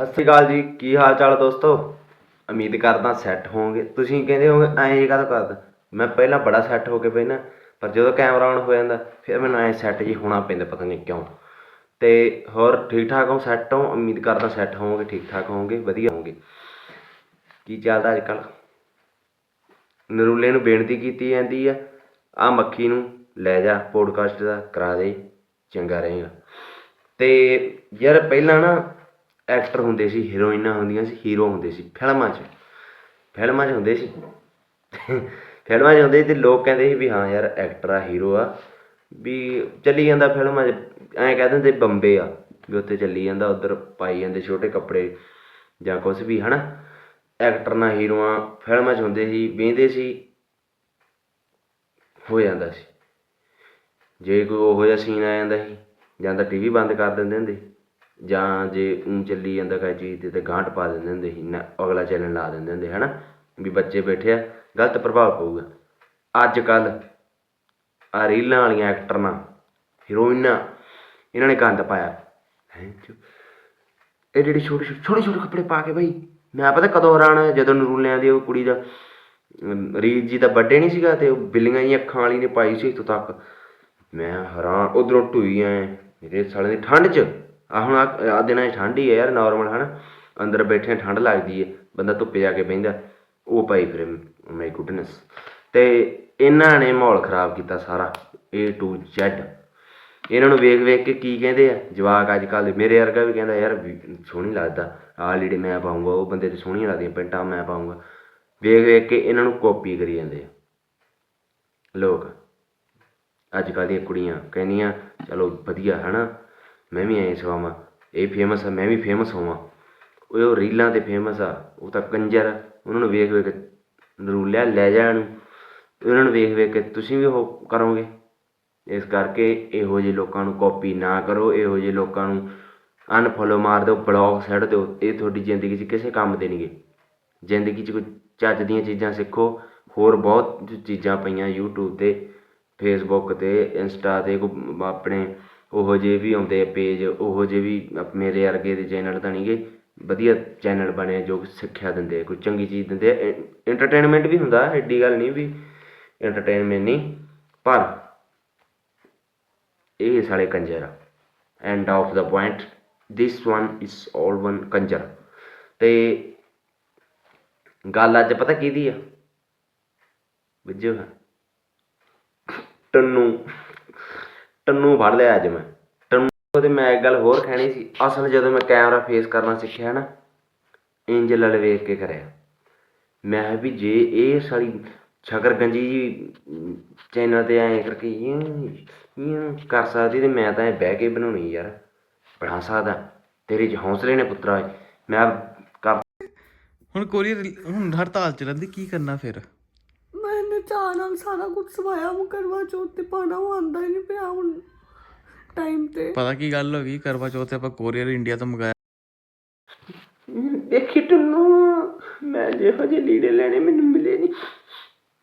ਸਤਿ ਸ਼੍ਰੀ ਅਕਾਲ ਜੀ, ਕੀ ਹਾਲ ਚਾਲ ਦੋਸਤੋ? ਉਮੀਦ ਕਰਦਾ ਸੈੱਟ ਹੋਵੋਗੇ। ਤੁਸੀਂ ਕਹਿੰਦੇ ਹੋਗੇ ਐਂ ਕਾਹਤੋਂ ਕਰਦਾ? ਮੈਂ ਪਹਿਲਾਂ ਬੜਾ ਸੈੱਟ ਹੋ ਕੇ ਬੈਠਾ ਪਰ ਜਦੋਂ ਕੈਮਰਾ ਆਨ ਹੋ ਜਾਂਦਾ, ਫਿਰ ਮੈਨੂੰ ਐਂ ਸੈੱਟ ਜੀ ਹੋਣਾ ਪੈਂਦਾ, ਪਤਾ ਨਹੀਂ ਕਿਉਂ। ਤੇ ਹੋਰ ਠੀਕ ਠਾਕ ਹੋ? ਸੈੱਟ ਹੋ? ਉਮੀਦ ਕਰਦਾ ਸੈੱਟ ਹੋਵੋਗੇ ਠੀਕ ਠਾਕ ਹੋਵੋਗੇ, ਵਧੀਆ ਹੋਵੋਗੇ। ਕੀ ਚੱਲਦਾ ਅੱਜ ਕੱਲ੍ਹ ਨਰੂਲੇ ਨੂੰ ਬੇਨਤੀ ਕੀਤੀ ਜਾਂਦੀ ਆ ਆ ਮੱਖੀ ਨੂੰ ਲੈ ਜਾ ਪੋਡਕਾਸਟ ਦਾ, ਕਰਾ ਦੇ, ਚੰਗਾ ਰਹੇਗਾ। ਤੇ ਯਾਰ, ਪਹਿਲਾਂ ਨਾ ਐਕਟਰ ਹੁੰਦੇ ਸੀ, ਹੀਰੋਇਨਾਂ ਹੁੰਦੀਆਂ ਸੀ, ਹੀਰੋ ਹੁੰਦੇ ਸੀ, ਫਿਲਮਾਂ 'ਚ। ਫਿਲਮਾਂ 'ਚ ਹੁੰਦੇ ਸੀ। ਫਿਲਮਾਂ 'ਚ ਹੁੰਦੇ ਸੀ ਤੇ ਲੋਕ ਕਹਿੰਦੇ ਸੀ ਵੀ ਹਾਂ ਯਾਰ ਐਕਟਰ ਆ, ਹੀਰੋ ਆ। ਵੀ ਚੱਲੀ ਜਾਂਦਾ ਫਿਲਮਾਂ 'ਚ, ਐਂ ਕਹਿ ਦਿੰਦੇ ਬੰਬੇ ਆ, ਵੀ ਉੱਥੇ ਚੱਲੀ ਜਾਂਦਾ, ਉਧਰ ਪਾਈ ਜਾਂਦੇ ਛੋਟੇ ਕੱਪੜੇ ਜਾਂ ਕੁਝ ਵੀ, ਹਨਾ। ਐਕਟਰ ਨਾ ਹੀਰੋਆਂ ਫਿਲਮਾਂ 'ਚ ਹੁੰਦੇ ਸੀ, ਵੇਂਦੇ ਸੀ। ਹੋ ਜਾਂਦਾ ਸੀ। ਜੇ ਕੋਈ ਉਹੋ ਜਿਹਾ ਸੀਨ ਆ ਜਾਂਦਾ ਸੀ, ਜਾਂ ਤਾਂ ਟੀਵੀ ਬੰਦ ਕਰ ਦਿੰਦੇ ਹੁੰਦੇ ਜਾਂ ਜੇ ਊਂ ਚੱਲੀ ਜਾਂਦਾ ਕੋਈ ਚੀਜ਼ ਤੇ ਤਾਂ ਗਾਂਟ ਪਾ ਦਿੰਦੇ ਹੁੰਦੇ ਸੀ, ਨਾ ਅਗਲਾ ਚੈਨਲ ਲਾ ਦਿੰਦੇ ਹੁੰਦੇ ਹੈ ਨਾ ਵੀ ਬੱਚੇ ਬੈਠੇ ਆ, ਗਲਤ ਪ੍ਰਭਾਵ ਪਊਗਾ। ਅੱਜ ਕੱਲ ਆ ਰੀਲਾਂ ਵਾਲੀਆਂ ਐਕਟਰ ਹੀਰੋਇਨਾਂ ਇਹਨਾਂ ਨੇ ਗੰਦ ਪਾਇਆ। ਹੈਂ ਚੋ। ਇਹ ਜਿਹੜੀ ਛੋਟੇ ਛੋਟੇ ਛੋਟੇ ਕੱਪੜੇ ਪਾ ਕੇ ਬਈ, ਮੈਂ ਪਤਾ ਕਦੋਂ ਹੈਰਾਨ ਜਦੋਂ ਨਰੂਲਿਆਂ ਦੀ ਉਹ ਕੁੜੀ ਦਾ ਰੀਤ ਜੀ ਦਾ ਬਰਥਡੇ ਨਹੀਂ ਸੀਗਾ ਤੇ ਉਹ ਬਿੱਲੀਆਂ ਜੀ ਅੱਖਾਂ ਵਾਲੀ ਨੇ ਪਾਈ ਸੀ ਇੱਥੋਂ ਤੱਕ। ਮੈਂ ਹੈਰਾਨ, ਉਧਰੋਂ ਢੂਈ ਐ ਮੇਰੇ ਸਾਲੇ ਦੀ ਠੰਡ 'ਚ। ਆ ਹੁਣ ਆ ਦਿਨਾਂ 'ਚ ਠੰਡ ਹੀ ਹੈ ਯਾਰ ਨਾਰਮਲ ਹਨਾ। ਅੰਦਰ ਬੈਠੇ ਠੰਡ ਲੱਗਦੀ ਹੈ ਬੰਦਾ ਧੁੱਪੇ ਜਾ ਕੇ ਬਹਿੰਦਾ, ਉਹ ਪਾਈ ਫਿਰ ਮਾਈ ਗੁੱਡਨੈਸ ਤੇ ਇਹਨਾਂ ਨੇ ਮਾਹੌਲ ਖਰਾਬ ਕੀਤਾ ਸਾਰਾ, A to Z ਇਹਨਾਂ ਨੂੰ ਵੇਖ ਵੇਖ ਕੇ ਕੀ ਕਹਿੰਦੇ ਆ, ਜਵਾਕ ਅੱਜ ਕੱਲ੍ਹ ਦੇ, ਮੇਰੇ ਵਰਗਾ ਵੀ ਕਹਿੰਦਾ, ਯਾਰ, ਵੀ ਸੋਹਣੀ ਲੱਗਦਾ। ਆਹ ਲੀੜੇ ਮੈਂ ਪਾਉਂਗਾ ਉਹ ਬੰਦੇ ਤੇ ਸੋਹਣੀਆਂ ਲੱਗਦੀਆਂ, ਪੈਂਟਾਂ ਮੈਂ ਪਾਉਂਗਾ ਵੇਖ ਵੇਖ ਕੇ ਇਹਨਾਂ ਨੂੰ ਕਾਪੀ ਕਰੀ ਜਾਂਦੇ ਆ। ਲੋਕ ਅੱਜ ਕੱਲ੍ਹ ਦੀਆਂ ਕੁੜੀਆਂ ਕਹਿੰਦੀਆਂ, ਚਲੋ, ਵਧੀਆ, ਹਨਾ? ਮੈਂ ਵੀ ਐਂ ਸਵਾਵਾਂ। ਇਹ ਫੇਮਸ ਆ ਮੈਂ ਵੀ ਫੇਮਸ ਹੋਵਾਂ। ਉਹ ਉਹ ਰੀਲਾਂ ਤੇ ਫੇਮਸ ਆ ਉਹ ਤਾਂ ਕੰਜਰ ਆ, ਉਹਨਾਂ ਨੂੰ ਵੇਖ ਵੇਖ ਕੇ ਨਰੂਲਿਆ ਲੈ ਜਾਣ ਉਹਨਾਂ ਨੂੰ ਵੇਖ ਵੇਖ ਕੇ ਤੁਸੀਂ ਵੀ ਉਹ ਕਰੋਗੇ। ਇਸ ਕਰਕੇ ਇਹੋ ਜਿਹੇ ਲੋਕਾਂ ਨੂੰ ਕਾਪੀ ਨਾ ਕਰੋ ਇਹੋ ਜਿਹੇ ਲੋਕਾਂ ਨੂੰ ਅਨਫੋਲੋ ਮਾਰ ਦਿਓ ਬਲੌਕ ਛੱਡ ਦਿਓ। ਇਹ ਤੁਹਾਡੀ ਜ਼ਿੰਦਗੀ 'ਚ ਕਿਸੇ ਕੰਮ ਦੇ ਨਹੀਂਗੇ। ਜ਼ਿੰਦਗੀ 'ਚ ਕੋਈ ਚੱਜ ਦੀਆਂ ਚੀਜ਼ਾਂ ਸਿੱਖੋ। ਹੋਰ ਬਹੁਤ ਚੀਜ਼ਾਂ ਪਈਆਂ YouTube ਤੇ ਫੇਸਬੁੱਕ ਤੇ ਇੰਸਟਾ ਤੇ ਕੋਈ ਆਪਣੇ ਉਹੋ ਜਿਹੇ ਵੀ ਆਉਂਦੇ ਆ ਪੇਜ ਉਹੋ ਜਿਹੇ ਵੀ ਮੇਰੇ ਵਰਗੇ ਦੇ ਚੈਨਲ ਤਾਂ ਨਹੀਂਗੇ ਵਧੀਆ ਚੈਨਲ ਬਣੇ ਆ ਜੋ ਸਿੱਖਿਆ ਦਿੰਦੇ ਕੋਈ ਚੰਗੀ ਚੀਜ਼ ਦਿੰਦੇ ਆ। ਐਂਟਰਟੇਨਮੈਂਟ ਵੀ ਹੁੰਦਾ, ਐਡੀ ਗੱਲ ਨਹੀਂ ਵੀ ਐਂਟਰਟੇਨਮੈਂਟ ਨਹੀਂ, ਪਰ ਇਹ ਸਾਲੇ ਕੰਜਰ ਆ। End of the point this one is all one ਕੰਜਰ। ਤੇ ਗੱਲ ਅੱਜ ਪਤਾ ਕਿਹਦੀ ਆ? ਵਿੱਜੋ। ਟੰਨੂ। ਟੰਨੂ ਫੜ ਲਿਆ ਅੱਜ ਮੈਂ। ਟੰਨੂ ਤੇ ਮੈਂ ਇੱਕ ਗੱਲ ਹੋਰ ਕਹਿਣੀ ਸੀ। ਅਸਲ ਜਦੋਂ ਮੈਂ ਕੈਮਰਾ ਫੇਸ ਕਰਨਾ ਸਿੱਖਿਆ ਨਾ ਇੰਜਲ ਵਾਲੇ ਵੇਖ ਕੇ ਕਰਿਆ। ਮੈਂ ਵੀ ਜੇ ਇਹ ਸਾਲੀ ਸ਼ਕਰਗੰਜੀ ਜੀ ਚੈਨਲ ਤੇ ਐਂ ਕਰਕੇ ਇਉਂ ਕਰ ਸਕਦੀ ਤੇ ਮੈਂ ਤਾਂ ਇਹ ਬਹਿ ਕੇ ਬਣਾਉਣੀ ਯਾਰ। ਬਣਾ ਸਕਦਾ। ਤੇਰੇ ਚ ਹੌਸਲੇ ਨੇ ਪੁੱਤਰਾ। ਮੈਂ ਕਰ ਹੁਣ ਕੋਰੀਅਰ, ਹੁਣ ਹੜਤਾਲ ਚ ਰਹਿੰਦੀ, ਕੀ ਕਰਨਾ ਫਿਰ? ਚਾਹ ਨਾਲ ਸਾਰਾ ਕੁਝ ਸਵਾਇਆ ਉਹ ਕਰਵਾ ਚੌਥ ਤੇ ਪਾਣਾ ਉਹ ਆਂਦਾ ਹੀ ਨਹੀਂ ਪਿਆ ਹੁਣ ਟਾਈਮ ਤੇ। ਪਤਾ ਕੀ ਗੱਲ ਹੋ ਗਈ? ਕਰਵਾ ਚੌਥ ਤੇ ਆਪਾਂ ਕੋਰੀਅਰ ਇੰਡੀਆ ਤੋਂ ਮੰਗਾਇਆ। ਦੇਖੀ ਟੁੰਨੂ ਮੈਂ ਜਿਹੋ ਜਿਹੇ ਲੀੜੇ ਲੈਣੇ ਮੈਨੂੰ ਮਿਲੇ ਨਹੀਂ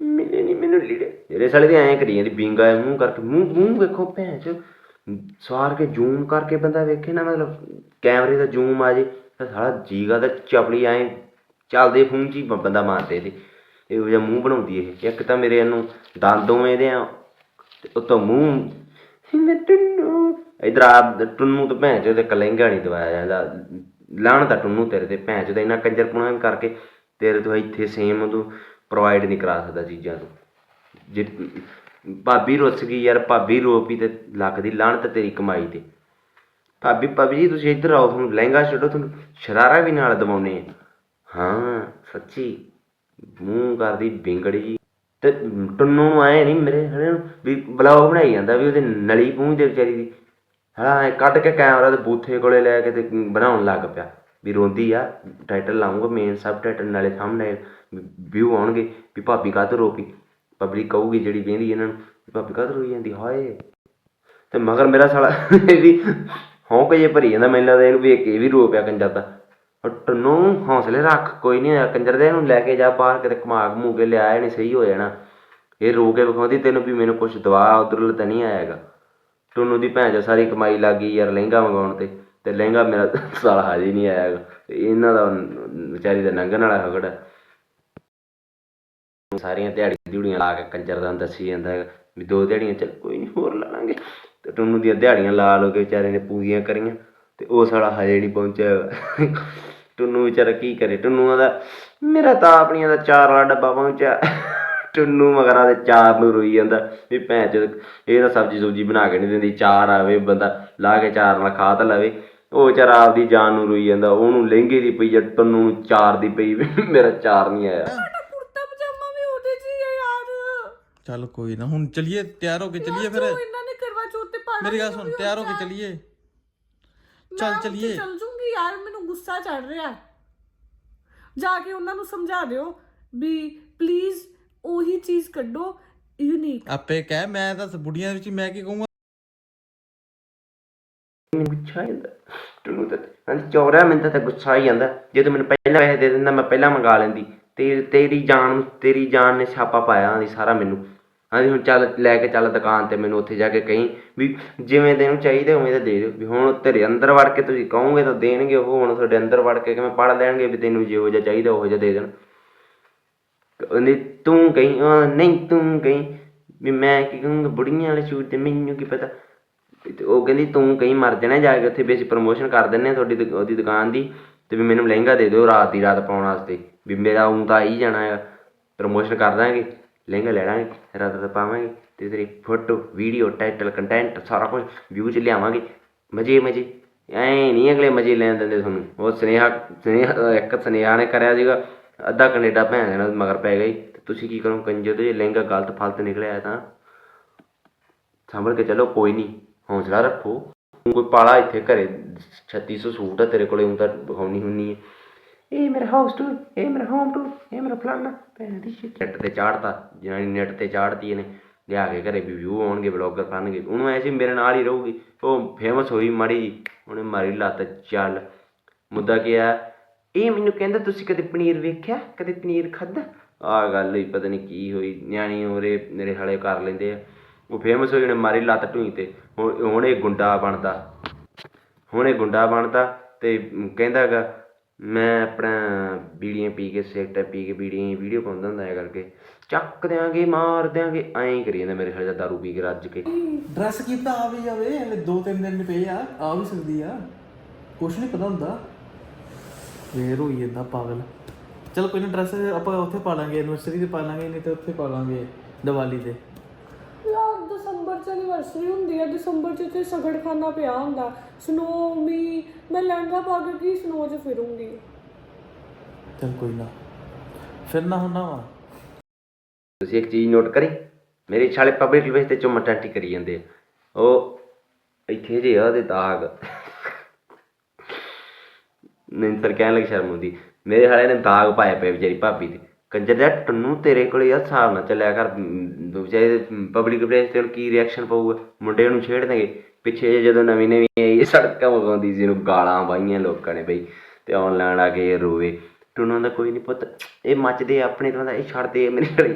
ਮਿਲੇ ਨਹੀਂ ਮੈਨੂੰ ਲੀੜੇ। ਜਿਹੜੇ ਸਾਲੇ ਦੇ ਐਂ ਕਰੀ ਜਾਂਦੀ ਬਿੰਗਾ ਐਂ ਮੂੰਹ ਕਰਕੇ ਮੂੰਹ ਮੂੰਹ ਵੇਖੋ ਭੈਣ ਚ ਸਵਾਰ ਕੇ ਜ਼ੂਮ ਕਰਕੇ ਬੰਦਾ ਵੇਖੇ ਨਾ ਮਤਲਬ ਕੈਮਰੇ ਦਾ ਜ਼ੂਮ ਆ ਜੇ ਤਾਂ ਸਾਲਾ ਜੀਗਾ ਦਾ ਚਪਲੀ ਐਂ ਚੱਲਦੇ ਫੋਨ 'ਚ ਹੀ ਬ- ਬੰਦਾ ਮਾਰਦੇ ਇਹਦੇ। ਇਹੋ ਜਿਹਾ ਮੂੰਹ ਬਣਾਉਂਦੀ ਇਹ। ਇੱਕ ਤਾਂ ਮੇਰੇ ਇਹਨੂੰ ਦੰਦ ਉਵੇਂ ਦੇ ਆ, ਤੇ ਉਤੋਂ ਮੂੰਹ ਮੈਂ ਟੁੰਨੂ। ਇਧਰ ਆ ਟੁੰਨੂ ਤੇ ਭੈਣ ਚੋ ਇੱਕ ਲਹਿੰਗਾ ਨਹੀਂ ਦਵਾਇਆ ਜਾਂਦਾ। ਲਾਣ ਦਾ ਟੁੰਨੂ ਤੇਰੇ ਤੇ। ਭੈਣ ਚੋ ਦਾ ਇੰਨਾ ਕੰਜਰਪੁਣਾ ਕਰਕੇ ਤੇਰੇ ਤੋਂ ਇੱਥੇ ਸੇਮ ਤੂੰ ਪ੍ਰੋਵਾਈਡ ਨਹੀਂ ਕਰਾ ਸਕਦਾ ਚੀਜ਼ਾਂ ਤੂੰ। ਜੇ ਭਾਬੀ ਰੁੱਸ ਗਈ ਯਾਰ, ਭਾਬੀ ਰੋਪੀ ਤੇ ਲੱਗਦੀ ਲਾਹਣਤ ਤੇਰੀ ਕਮਾਈ ਤੇ। ਭਾਬੀ ਭਾਬੀ ਜੀ, ਤੁਸੀਂ ਇੱਧਰ ਆਓ, ਤੁਹਾਨੂੰ ਲਹਿੰਗਾ ਛੱਡੋ, ਤੁਹਾਨੂੰ ਸ਼ਰਾਰਾ ਵੀ ਨਾਲ ਦਵਾਉਨੇ ਹਾਂ, ਸੱਚੀ। ਮੂੰਹ ਕਰਦੀ ਵਿੰਗੜੀ ਤੇ ਟੁੰਨੂ ਨੂੰ ਆਏ ਨਹੀਂ ਮੇਰੇ ਹਲੇ ਵੀ ਬਲੌਗ ਬਣਾਈ ਜਾਂਦਾ ਵੀ ਉਹਦੇ ਨਲੀ ਪੂੰਝਦੇ ਵਿਚਾਰੀ ਦੀ। ਹਾਂ ਇਹ ਕੱਢ ਕੇ ਕੈਮਰਾ ਤੇ ਬੂਥੇ ਕੋਲੇ ਲੈ ਕੇ ਤੇ ਬਣਾਉਣ ਲੱਗ ਪਿਆ। ਵੀ ਰੋਂਦੀ ਆ ਟਾਈਟਲ ਲਾਉਂਗਾ ਮੇਨ ਸਬ ਟਾਈਟਲ ਨਾਲੇ ਸਾਹਮਣੇ ਵਿਊ ਆਉਣਗੇ ਵੀ ਭਾਬੀ ਕਾਹਤੋਂ ਰੋਪੀ ਪਬਲਿਕ ਕਹੂਗੀ ਜਿਹੜੀ ਵੇਂਦੀ ਇਹਨਾਂ ਨੂੰ, ਵੀ ਭਾਬੀ ਕਾਹਤੋਂ ਰੋਈ ਜਾਂਦੀ, ਹਾਏ। ਤੇ ਮਗਰ ਮੇਰਾ ਸਾਲਾ ਇਹ ਵੀ ਹੌਂਕ ਜੇ ਭਰੀ ਜਾਂਦਾ ਮੈਨੂੰ ਲੱਗਦਾ ਇਹਨੂੰ ਵੇਖ ਕੇ ਇਹ ਵੀ ਰੋ ਪਿਆ ਕੰਜਰ ਦਾ। ਟੰਨੂ ਹੌਸਲੇ ਰੱਖ, ਕੋਈ ਨਹੀਂ ਹੋਇਆ ਕੰਜਰ ਦੇ ਇਹਨੂੰ ਲੈ ਕੇ ਜਾ ਬਾਹਰ, ਕਿਤੇ ਘੁਮਾ ਘਮੂ ਕੇ ਲਿਆ ਇਹਨੇ ਸਹੀ ਹੋ ਜਾਣਾ। ਇਹ ਰੋ ਕੇ ਵਿਖਾਉਂਦੀ, ਤੈਨੂੰ ਵੀ ਮੈਨੂੰ ਕੁਛ ਦਵਾ, ਉਧਰਲ ਤਾਂ ਨਹੀਂ ਆਏਗਾ ਟੁੰਨੂ ਦੀ ਭੈਣ ਚੋ ਸਾਰੀ ਕਮਾਈ ਲੱਗ ਗਈ ਯਾਰ, ਲਹਿੰਗਾ ਮੰਗਾਉਣ ਤੇ। ਤੇ ਲਹਿੰਗਾ ਮੇਰਾ ਸਾਲਾ ਹਾਜੀ ਨਹੀਂ ਆਇਆ ਇਹਨਾਂ ਦਾ ਵਿਚਾਰੀ ਦਾ ਨੰਗਣ ਵਾਲਾ ਹਗੜਾ ਸਾਰੀਆਂ ਦਿਹਾੜੀ ਦਿਹੜੀਆਂ ਲਾ ਕੇ ਕੰਜਰ ਦਾ ਦੱਸੀ ਜਾਂਦਾ ਹੈਗਾ ਵੀ ਦੋ ਦਿਹਾੜੀਆਂ, ਚੱਲ ਕੋਈ ਨਹੀਂ ਹੋਰ ਲਾ ਲਾਂਗੇ। ਤੇ ਟੁੰਨੂ ਦੀਆਂ ਦਿਹਾੜੀਆਂ ਲਾ ਲੋ ਕੇ ਵਿਚਾਰੇ ਨੇ ਪੂਰੀਆਂ ਕਰੀਆਂ। ਤੇ ਉਹ ਸਾਲਾ ਹਜੇ ਨਹੀਂ ਪਹੁੰਚਿਆ ਟੁੰਨੂ ਵਿਚਾਰਾ ਕੀ ਕਰੇ? ਟੁੰਨੂਆਂ ਦਾ ਮੇਰਾ ਤਾਂ ਆਪਣੀਆਂ ਦਾ ਚਾਰ ਵਾਲਾ ਡੱਬਾ ਪਹੁੰਚਿਆ। ਟੁੰਨੂ ਮਗਰਾਂ ਦੇ ਚਾਰ ਨੂੰ ਰੋਈ ਜਾਂਦਾ। ਵੀ ਭੈਣ ਚ ਇਹ ਤਾਂ ਸਬਜ਼ੀ ਸੁਬਜੀ ਬਣਾ ਕੇ ਨਹੀਂ ਦਿੰਦੀ ਚਾਰ ਆਵੇ ਬੰਦਾ ਲਾ ਕੇ ਚਾਰ ਨਾਲ ਖਾ ਤਾਂ ਲਵੇ। ਉਹ ਵਿਚਾਰਾ ਆਪਦੀ ਜਾਨ ਨੂੰ ਰੋਈ ਜਾਂਦਾ। ਉਹਨੂੰ ਲਹਿੰਗੇ ਦੀ ਪਈ ਜਾਂ ਟੁੰਨੂ ਨੂੰ ਚਾਰ ਦੀ ਪਈ ਮੇਰਾ ਚਾਰ ਨਹੀਂ ਆਇਆ। ਸਾਡਾ ਕੁੜਤਾ ਪਜਾਮਾ ਵੀ ਉਹਦੇ 'ਚ ਹੀ ਹੈ ਯਾਰ। ਚੱਲ ਕੋਈ ਨਾ ਹੁਣ ਚਲਿਏ ਤਿਆਰ ਹੋ ਕੇ ਚਲਿਏ ਫਿਰ। ਇਹਨਾਂ ਨੇ ਕਰਵਾ ਚੌਥ ਤੇ ਪਾਣਾ ਮੇਰੀ ਗੱਲ ਸੁਣ ਤਿਆਰ ਹੋ ਕੇ ਚਲਿਏ। ਚੱਲ ਚਲੀਏ। ਚੱਲ ਜੂੰਗੀ ਯਾਰ ਮੈਨੂੰ ਗੁੱਸਾ ਚੜ ਰਿਹਾ ਜਾ ਕੇ ਉਹਨਾਂ ਨੂੰ ਸਮਝਾ ਦਿਓ ਵੀ ਪਲੀਜ਼ ਉਹੀ ਚੀਜ਼ ਕੱਢੋ ਯੂਨੀਕ ਆਪੇ ਕਹਿ ਮੈਂ ਤਾਂ ਬੁੜੀਆਂ ਵਿੱਚ ਮੈਂ ਕੀ ਕਹੂੰਗਾ? ਮੈਨੂੰ ਗੁੱਸਾ ਆਉਂਦਾ ਤੈਨੂੰ ਤਾਂ ਹਾਂਜੀ ਚੌਰਾ ਮੈਨੂੰ ਤਾਂ ਗੁੱਸਾ ਹੀ ਜਾਂਦਾ। ਜੇ ਤੂੰ ਮੈਨੂੰ ਪਹਿਲਾਂ ਪੈਸੇ ਦੇ ਦਿੰਦਾ ਮੈਂ ਪਹਿਲਾਂ ਮੰਗਾ ਲੈਂਦੀ। ਤੇ ਤੇਰੀ ਜਾਨ ਤੇਰੀ ਜਾਨ ਨੇ ਛਾਪਾ ਪਾਇਆ ਹਾਂਜੀ ਸਾਰਾ ਮੈਨੂੰ। ਹਾਂਜੀ, ਹੁਣ ਚੱਲ, ਲੈ ਕੇ ਚੱਲ ਦੁਕਾਨ ਤੇ ਮੈਨੂੰ ਉੱਥੇ ਜਾ ਕੇ ਕਹੀਂ ਵੀ ਜਿਵੇਂ ਤੈਨੂੰ ਚਾਹੀਦਾ ਉਵੇਂ ਦਾ ਦੇ ਦਿਓ। ਵੀ ਹੁਣ ਤੇਰੇ ਅੰਦਰ ਵੜ ਕੇ ਤੁਸੀਂ ਕਹੋਗੇ ਤਾਂ ਦੇਣਗੇ, ਉਹ ਹੁਣ ਤੁਹਾਡੇ ਅੰਦਰ ਵੜ ਕੇ ਕਿਵੇਂ ਪੜ ਲੈਣਗੇ ਵੀ ਤੈਨੂੰ ਜਿਹੋ ਜਿਹਾ ਚਾਹੀਦਾ ਉਹੋ ਜਿਹਾ ਦੇ ਦੇਣ। ਕਹਿੰਦੀ, ਤੂੰ ਕਹੀਂ ਨਹੀਂ, ਤੂੰ ਕਹੀਂ, ਵੀ ਮੈਂ ਕੀ ਕਹੂੰਗਾ, ਬੁੜੀਆਂ ਵਾਲੇ ਸੂਟ ਤੇ ਮੈਨੂੰ ਕੀ ਪਤਾ। ਉਹ ਕਹਿੰਦੀ, ਤੂੰ ਕਹੀਂ ਮਰ ਜਾਣਾ, ਜਾ ਕੇ ਉੱਥੇ ਵੀ ਅਸੀਂ ਪ੍ਰਮੋਸ਼ਨ ਕਰ ਦਿੰਨੇ ਆ ਤੁਹਾਡੀ ਦੁ- ਉਹਦੀ ਦੁਕਾਨ ਦੀ, ਤੇ ਵੀ ਮੈਨੂੰ ਲਹਿੰਗਾ ਦੇ ਦਿਓ ਰਾਤ ਦੀ ਰਾਤ ਪਾਉਣ ਵਾਸਤੇ। ਵੀ ਮੇਰਾ ਉਂ ਤਾਂ ਆ ਹੀ ਜਾਣਾ ਹੈ ਪ੍ਰਮੋਸ਼ਨ ਕਰ ਦਾਂਗੇ। ਲਹਿੰਗਾ ਲੈ ਲਾਂਗੇ ਰਾਤ ਪਾਵਾਂਗੇ ਤੇ ਤੇਰੀ ਫੋਟੋ ਵੀਡੀਓ ਟਾਈਟਲ ਕੰਟੈਂਟ ਸਾਰਾ ਕੁਝ ਵਿਊ ਚ ਲਿਆਵਾਂਗੇ ਮਜੇ ਮਜੇ ਐ ਨਹੀਂ ਅਗਲੇ ਮਜੇ ਲੈਣ ਦਿੰਦੇ ਤੁਹਾਨੂੰ ਉਹ ਸੁਨੇਹਾ ਸੁਨੇਹਾ ਇੱਕ ਸੁਨੇਹਾ ਨੇ ਕਰਿਆ ਸੀਗਾ ਅੱਧਾ ਕੈਨੇਡਾ ਭੈਣ ਦੇ ਨਾਲ ਮਗਰ ਪੈ ਗਈ ਤੇ ਤੁਸੀਂ ਕੀ ਕਰੋ ਕੰਜਰ ਦੇ ਲਹਿੰਗਾ ਗਲਤ ਫਲਤ ਨਿਕਲਿਆ ਤਾਂ ਸੰਭਲ ਕੇ ਚਲੋ ਕੋਈ ਨਹੀਂ ਹੌਸਲਾ ਰੱਖੋ ਊਂ ਕੋਈ ਪਾਲਾ ਇੱਥੇ ਘਰੇ 3600 ਸੂਟ ਆ ਤੇਰੇ ਕੋਲੇ ਹੁਣ ਤਾਂ ਵਿਖਾਉਣੀ ਹੁੰਨੀ ਹੈ ਇਹ ਮੇਰਾ ਹਾਊਸ ਟੂਰ ਇਹ ਮੇਰਾ ਹੋਮ ਟੂਰ ਇਹ ਮੇਰਾ ਫਲਾਨਾ ਭੈਣ ਦੀ ਸ਼ਿਟ ਨੈਟ ਤੇ ਚਾੜਤਾ ਜਿਹਨਾਂ ਨੈਟ ਤੇ ਚਾੜਤੀ ਇਹਨੇ। ਲਿਆ ਕੇ ਘਰੇ ਵੀ ਵਿਊ ਆਉਣਗੇ ਬਲੌਗਰ ਬਣਨਗੇ। ਉਹਨੂੰ ਐ ਮੇਰੇ ਨਾਲ ਹੀ ਰਹੂਗੀ। ਉਹ ਫੇਮਸ ਹੋਈ ਮਾੜੀ ਜੀ ਉਹਨੇ ਮਾਰੀ ਲੱਤ, ਚੱਲ। ਮੁੱਦਾ ਕੀ ਆ, ਇਹ ਮੈਨੂੰ ਕਹਿੰਦਾ, ਤੁਸੀਂ ਕਦੇ ਪਨੀਰ ਵੇਖਿਆ? ਕਦੇ ਪਨੀਰ ਖਾਧਾ? ਆ ਗੱਲ ਹੀ ਪਤਾ ਨਹੀਂ ਕੀ ਹੋਈ। ਨਿਆਣੀ ਉਰੇ ਮੇਰੇ ਹਾਲੇ ਕਰ ਲੈਂਦੇ ਆ। ਉਹ ਫੇਮਸ ਹੋਈ, ਉਹਨੇ ਮਾਰੀ ਲੱਤ ਢੂਈ ਤੇ। ਹੁਣ ਹੁਣ ਇਹ ਗੁੰਡਾ ਬਣਦਾ। ਹੁਣ ਇਹ ਗੁੰਡਾ ਬਣਦਾ ਤੇ ਕਹਿੰਦਾਗਾ ਮੈਂ ਆਪਣਾ ਬੀੜੀਆਂ ਪੀ ਕੇ ਸਿਗਰਟਾਂ ਪੀ ਕੇ ਬੀੜੀਆਂ ਵੀਡੀਓ ਪਾਉਂਦਾ ਹੁੰਦਾ ਹੈ ਕਰਕੇ। ਚੱਕ ਦਿਆਂਗੇ, ਮਾਰ ਦਿਆਂਗੇ, ਐਂ ਕਰੀ ਜਾਂਦਾ ਮੇਰੇ ਹਾਲੇ ਦਾ ਦਾਰੂ ਪੀ ਕੇ ਰੱਜ ਕੇ। ਡਰੈਸ ਕੀਤਾ ਆ ਵੀ ਜਾਵੇ, ਹਲੇ 2-3 ਦਿਨ ਪਏ ਆ ਆ ਵੀ ਸਕਦੀ ਆ। ਕੁਛ ਨਹੀਂ ਪਤਾ ਹੁੰਦਾ। ਫੇਰ ਹੋਈ ਜਾਂਦਾ ਪਾਗਲ। ਚਲ ਕੋਈ ਨਾ ਡਰੈਸ ਆਪਾਂ ਉੱਥੇ ਪਾ ਲਾਂਗੇ ਐਨਵਰਸਰੀ ਤੇ ਪਾ ਲਾਂਗੇ, ਨਹੀਂ ਤੇ ਉੱਥੇ ਪਾ ਲਾਂਗੇ ਦੀਵਾਲੀ ਤੇ। ਯਾਰ ਦਸੰਬਰ ਚ ਐਨੀਵਰਸਰੀ ਹੁੰਦੀ ਹੈ ਦਸੰਬਰ ਚ ਤੇ ਸਗੜਖਾਨਾ ਪਿਆ ਹੁੰਦਾ। ਸਨੋ ਮੀ ਮੈਂ ਲਹਿੰਗਾ ਪਾ ਕੇ ਕੀ ਸਨੋ ਚ ਫਿਰੂੰਗੀ? ਚਲ ਕੋਈ ਨਾ। ਫਿਰ ਨਾ ਹੁੰਦਾ ਵਾ। ਤੁਸੀਂ ਇੱਕ ਚੀਜ਼ ਨੋਟ ਕਰੀ? ਮੇਰੇ ਛਾਲੇ ਪਬਲਿਕ ਵਿੱਚ ਤੇ ਚੁੰਮ ਟਾਂਟੀ ਕਰੀ ਜਾਂਦੇ ਆ। ਉਹ ਇੱਥੇ ਜੇ ਆ ਉਹਦੇ ਦਾਗ ਨਹੀਂ ਸਰ ਕਹਿਣ ਲੱਗ ਸ਼ਰਮ ਆਉਂਦੀ। ਮੇਰੇ ਹਾਲੇ ਨੇ ਦਾਗ ਪਾਏ ਪਏ ਵਿਚਾਰੀ ਭਾਬੀ ਦੇ ਕੰਜਰ ਦਾ ਟੰਨੂ ਤੇਰੇ ਕੋਲ ਯਾਰ ਹਿਸਾਬ ਨਾਲ ਚੱਲਿਆ ਕਰ। ਵਿਚਾਰੇ ਪਬਲਿਕ ਪਲੇਸ ਤੇ ਕੀ ਰਿਐਕਸ਼ਨ ਪਊਗਾ? ਮੁੰਡੇ ਨੂੰ ਛੇੜ ਦੇਣਗੇ। ਪਿੱਛੇ ਜੇ ਜਦੋਂ ਨਵੀਂ ਨਵੀਂ ਆਈ ਸੜਕਾਂ ਵਗਾਉਂਦੀ ਸੀ ਇਹਨੂੰ ਗਾਲਾਂ ਪਾਈਆਂ ਲੋਕਾਂ ਨੇ ਬਈ, ਤੇ ਆਨਲਾਈਨ ਆ ਕੇ ਰੋਵੇ। ਟੁੰਨੂ ਦਾ ਕੋਈ ਨਹੀਂ ਪੁੱਤ, ਇਹ ਮੱਚਦੇ ਆਪਣੇ ਤੋਂ ਦਾ ਇਹ ਛੱਡਦੇ ਆ ਮੇਰੇ ਵਾਲੀ।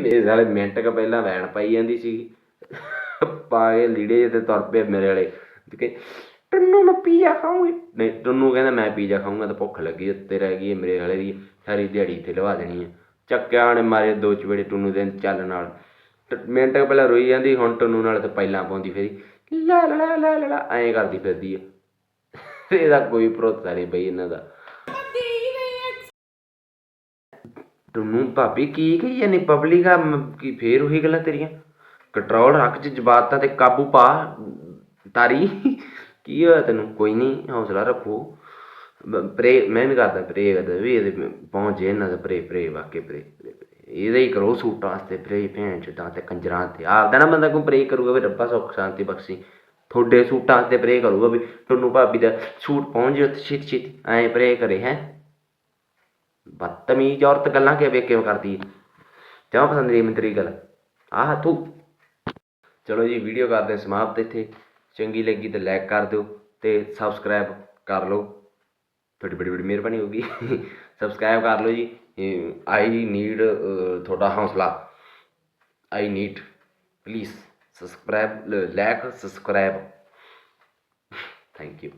ਮੇਰੇ ਸਾਲੇ ਮਿੰਟ ਕ ਪਹਿਲਾਂ ਵੈਣ ਪਾਈ ਜਾਂਦੀ ਸੀ ਪਾ ਕੇ ਲੀੜੇ ਜਿਹੇ ਤੇ ਤੁਰ ਪਏ ਮੇਰੇ ਵਾਲੇ। ਕਿ ਟੁੰਨੂ ਮੈਂ ਪੀਜ਼ਾ ਖਾਊਂਗੀ। ਨਹੀਂ ਟੁੰਨੂ ਕਹਿੰਦਾ ਮੈਂ ਪੀਜ਼ਾ ਖਾਊਂਗਾ, ਤਾਂ ਭੁੱਖ ਲੱਗੀ ਹੈ ਰਹਿ ਗਈ ਮੇਰੇ ਵਾਲੇ ਦੀ, ਸਾਰੀ ਦਿਹਾੜੀ ਇੱਥੇ ਲਵਾ ਦੇਣੀ ਹੈ ਚੱਕਿਆ ਨੇ ਮਾਰੇ ਦੋ ਚਵੇੜੇ ਟੁੰਨੂ ਦੇ ਚੱਲ ਨਾਲ। ਮਿੰਟ ਪਹਿਲਾਂ ਰੋਈ ਜਾਂਦੀ, ਹੁਣ ਟੁੰਨੂ ਨਾਲ ਤੇ ਪਹਿਲਾਂ ਪਾਉਂਦੀ ਫਿਰੀ ਲਾ ਲਾ ਲਾ ਲਾ ਐਂ ਕਰਦੀ ਫਿਰਦੀ ਹੈ ਇਹਦਾ ਕੋਈ ਭਰੋਸਾ ਨਹੀਂ ਬਈ ਇਹਨਾਂ ਦਾ। ਟੁੰਨੂ ਭਾਬੀ ਕੀ ਕਹੀ ਜਾਨੀ ਪਬਲਿਕ ਆ ਕੀ ਫੇਰ ਉਹੀ ਗੱਲਾਂ ਤੇਰੀਆਂ? ਕੰਟਰੋਲ ਰੱਖ ਚ ਜਵਾਤਾਂ ਤੇ ਕਾਬੂ ਪਾ, ਤਾਰੀ। ਕੀ ਹੋਇਆ ਤੈਨੂੰ? ਕੋਈ ਨਹੀਂ ਹੌਸਲਾ ਰੱਖੋ। ਪ੍ਰੇ, ਮੈਂ ਵੀ ਕਰਦਾ ਪ੍ਰੇ ਕਰਦਾ ਵੀ, ਇਹਦੇ ਪਹੁੰਚ ਜੇ ਇਹਨਾਂ ਦਾ ਪ੍ਰੇ ਪ੍ਰੇ ਵਾਕੇ ਪ੍ਰੇ ਇਹਦਾ ਹੀ ਕਰੋ ਸੂਟਾਂ ਵਾਸਤੇ, ਪ੍ਰੇ ਭੈਣ ਚੋਦਾਂ ਤੇ ਕੰਜਰਾਂ ਤੇ। ਆਪਦਾ ਨਾ ਬੰਦਾ ਕੋਈ ਪ੍ਰੇ ਕਰੂਗਾ, ਵੀ ਰੱਬਾ ਸੁੱਖ, ਸ਼ਾਂਤੀ, ਬਖਸ਼ੀ। ਤੁਹਾਡੇ ਸੂਟਾਂ ਤੇ ਪ੍ਰੇ ਕਰੂਗਾ ਵੀ ਤੁਹਾਨੂੰ ਭਾਬੀ ਦਾ ਸੂਟ ਪਹੁੰਚ ਜੇ ਉੱਥੇ ਛੇਤੀ ਛੇਤੀ, ਐਂ ਪ੍ਰੇ ਕਰੇ, ਹੈ। ਬਦਤਮੀਜ਼ ਔਰਤ ਗੱਲਾਂ ਕਿਵੇਂ ਕਿਵੇਂ ਕਰਦੀ ਹੈ ਜਮਾ ਪਸੰਦ ਨਹੀਂ ਮੈਨੂੰ ਤੇਰੀ ਗੱਲ? ਆਹ ਤੂੰ ਚਲੋ ਜੀ ਵੀਡੀਓ ਕਰਦੇ ਸਮਾਪਤ ਇੱਥੇ। ਚੰਗੀ ਲੱਗੀ ਤਾਂ ਲਾਈਕ ਕਰ ਦਿਓ ਤੇ ਸਬਸਕ੍ਰਾਈਬ ਕਰ ਲਓ। ਤੁਹਾਡੀ ਬੜੀ ਬੜੀ ਮਿਹਰਬਾਨੀ ਹੋਗੀ ਸਬਸਕ੍ਰਾਈਬ ਕਰ ਲਓ ਜੀ। ਆਈ ਨੀਡ ਤੁਹਾਡਾ ਹੌਸਲਾ। I need please subscribe like subscribe thank you